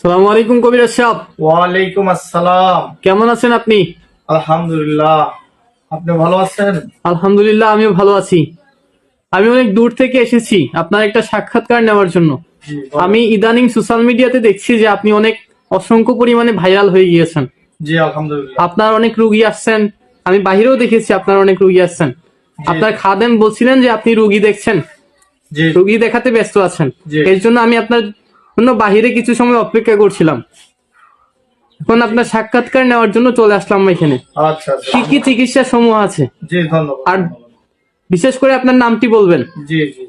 সালামু আলাইকুম কবিরাজ সাহেব ওয়ালাইকুম আসসালাম। কেমন আছেন আপনি? আলহামদুলিল্লাহ। আপনি ভালো আছেন? আলহামদুলিল্লাহ আমিও ভালো আছি। আমি অনেক দূর থেকে এসেছি আপনার একটা সাক্ষাৎকার নেওয়ার জন্য। আমি ইদানিং সোশ্যাল মিডিয়াতে দেখছি যে আপনি অনেক অসংখ্য পরিমাণে ভাইরাল হয়ে গিয়েছেন। জি আলহামদুলিল্লাহ। আপনার অনেক রুগী আসছেন। আমি বাহিরেও দেখেছি আপনার অনেক রুগী আসছেন। আপনার খাদেম বলছিলেন যে আপনি রুগী দেখছেন। রুগী দেখাতে ব্যস্ত আছেন। এর জন্য আমি আপনার জন্য বাহিরে কিছু সময় অপেক্ষা করছিলাম। এখন আপনার সাক্ষাৎকার নেওয়ার জন্য চলে আসলাম এখানে। আচ্ছা আচ্ছা। কি কি চিকিৎসা সমূহ আছে? আর বিশেষ করে আপনার নামটি বলবেন। জি জি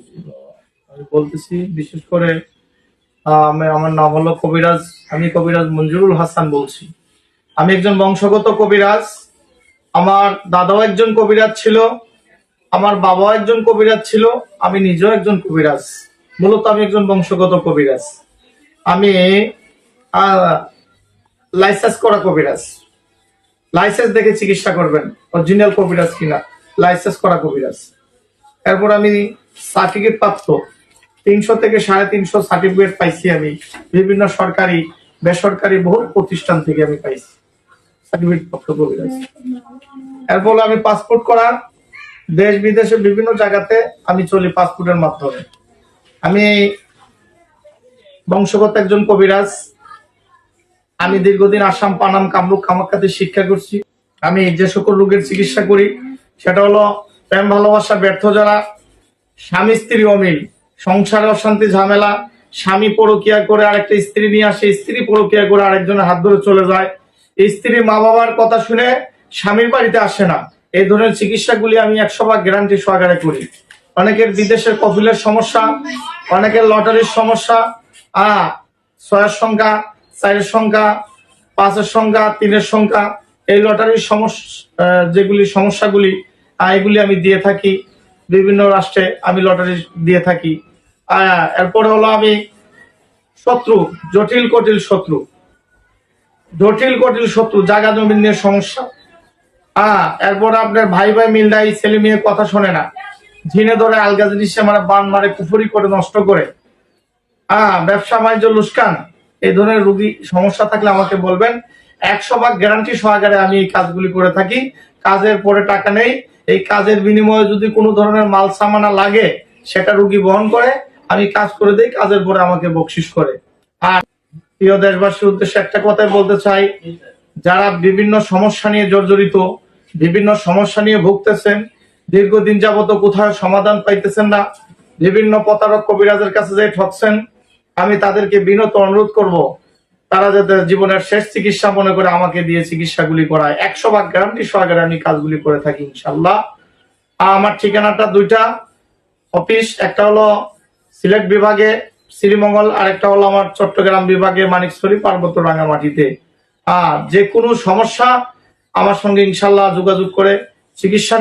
আমি বলতেছি বিশেষ করে আমার নাম হলো কবিরাজ আমি কবিরাজ মঞ্জুরুল হাসান বলছি। আমি একজন বংশগত কবিরাজ আমার দাদাও একজন কবিরাজ ছিল আমার বাবাও একজন কবিরাজ ছিল আমি নিজেও একজন কবিরাজ। মূলত আমি একজন বংশগত কবিরাজ। আমি লাইসেন্স করা কবিরাজ। লাইসেন্স দেখে চিকিৎসা করবেন অরিজিনাল কবিরাজ কিনা। লাইসেন্স করা কবিরাজ। এরপর আমি সার্টিফিকেট প্রাপ্ত। তিনশো থেকে সাড়ে তিনশো সার্টিফিকেট পাইছি আমি। বিভিন্ন সরকারি, বেসরকারি বহু প্রতিষ্ঠান থেকে আমি পাইছি। সার্টিফিকেট কবিরাজ। এরপর আমি পাসপোর্ট করা। দেশ বিদেশে বিভিন্ন জায়গাতে আমি চলি পাসপোর্টের মাধ্যমে। আমি বংশগত একজন কবিরাজ। আমি দীর্ঘদিন আসাম পানাম কামরূপ কামাখ্যাতে শিক্ষা করছি। আমি যে সকল রোগের চিকিৎসা করি, সেটা হলো প্রেম, ভালোবাসা ব্যর্থ যারা স্বামী, স্ত্রী অমিল সংসারে অশান্তি, ঝামেলা, স্বামী পরকিয়া করে আরেকটা স্ত্রী নিয়ে আসে, স্ত্রী পরকিয়া করে আরেকজনের হাত ধরে চলে যায়। স্ত্রী মা বাবার কথা শুনে স্বামীর বাড়িতে আসে না। এই ধরনের চিকিৎসাগুলি আমি একশো ভাগ গ্যারান্টি সহকারে করি। অনেকের বিদেশের কফিলের সমস্যা, অনেকের লটারির সমস্যা আহ ছয়ের সংখ্যা, চারের সংখ্যা, পাঁচের সংখ্যা, তিনের সংখ্যা, এই লটারির সমস্যা যেগুলি সমস্যাগুলি এগুলি আমি দিয়ে থাকি। বিভিন্ন রাষ্ট্রে আমি লটারি দিয়ে থাকি। এরপরে হলো আমি শত্রু, জটিল কটিল শত্রু। জটিল কটিল শত্রু, জায়গা জমি নিয়ে সমস্যা। হ্যাঁ এরপর আপনার ভাই ভাই মিল নাই, ছেলে মেয়ে কথা শোনে না। ঝিনে ধরে আলগা জিনিসে মানে বান মারে, কুফুরি করে, নষ্ট করে। ব্যবসা বাণিজ্য লুস্কান, এই ধরনের রুগী সমস্যা থাকলে আমাকে বলবেন। একশো ভাগ গ্যারান্টি সহকারে আমি এই কাজগুলি করে থাকি। কাজের পরে টাকা নেই। এই কাজের বিনিময়ে যদি কোনো ধরনের মাল সামানা লাগে, সেটা রুগী বহন করে। আমি কাজ করে দেই, কাজের পরে আমাকে বকশিস করে। আর প্রিয় দেশবাসীর উদ্দেশ্যে একটা কথাই বলতে চাই। যারা বিভিন্ন সমস্যা নিয়ে জর্জরিত, বিভিন্ন সমস্যা নিয়ে ভুগতেছেন, দীর্ঘদিন যাবত কোথাও সমাধান পাইতেছেন না, বিভিন্ন প্রতারক কবিরাজের কাছে যে ঠকছেন আমি তাদেরকে বিনত অনুরোধ করব, তারা যাতে জীবনের শেষ চিকিৎসা মনে করে আমাকে দিয়ে চিকিৎসাগুলি করায়। একশো ভাগ গ্যারান্টি সহকারে আমি কাজগুলি করে থাকি ইনশাল্লাহ আমার ঠিকানাটা দুইটা। অফিস, একটা হলো সিলেট বিভাগে, শ্রীমঙ্গল, আর একটা হলো আমার চট্টগ্রাম বিভাগে, মানিকছড়ি, পার্বত্য রাঙামাটিতে আর যে কোনো সমস্যা আমার সঙ্গে ইনশাল্লাহ যোগাযোগ করে চিকিৎসা